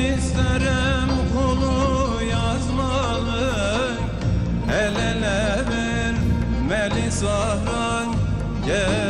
isterim kolu yazmalı. El ele vermeli sahran gezmeli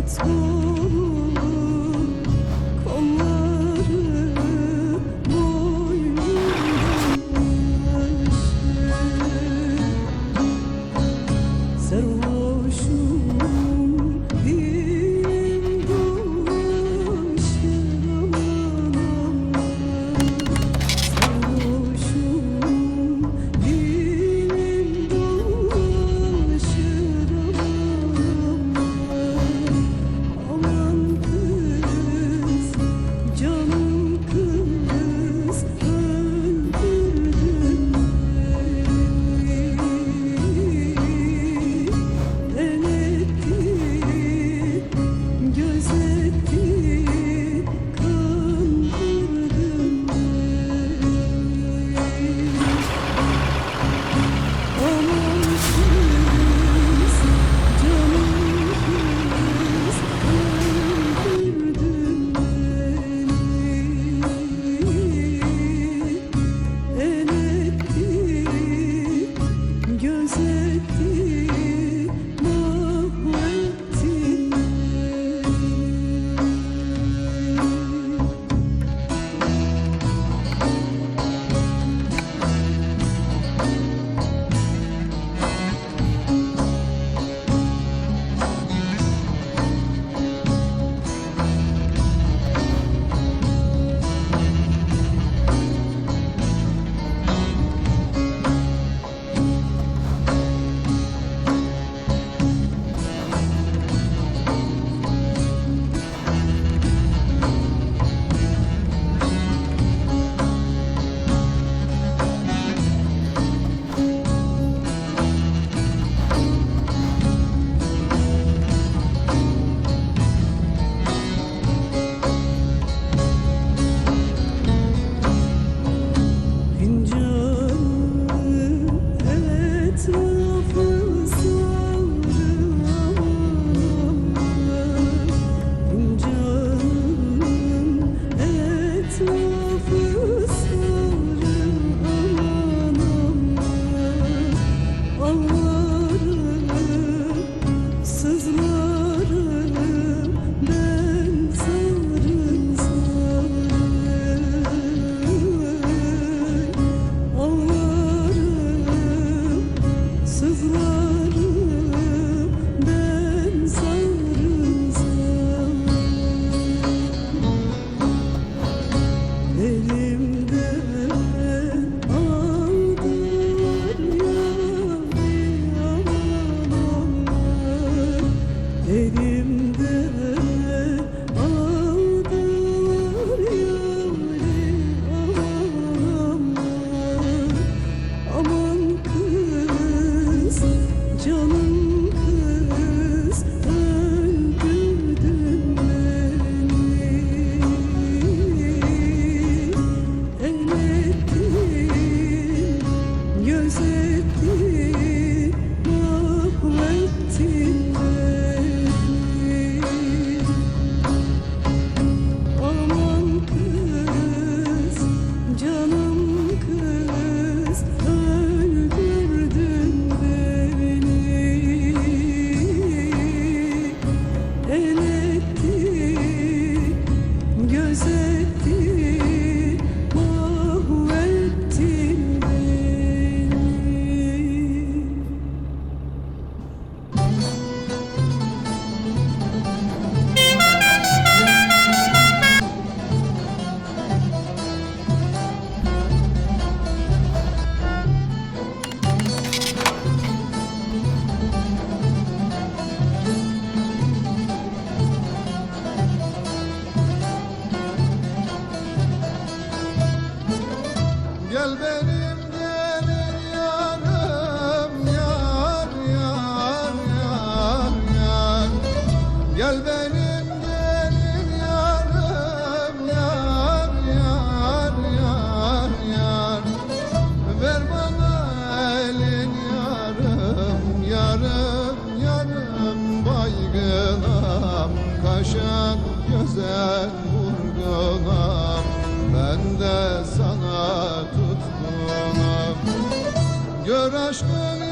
what's good. Gel benim gelin yanım yar yar yar yar. Gel benim gelin yanım yar yar yar yar. Ver bana elin yarım yarım yarım baygınam. Kaşan güzel vurgunam. Ben de sana tuttum. Gör aşkın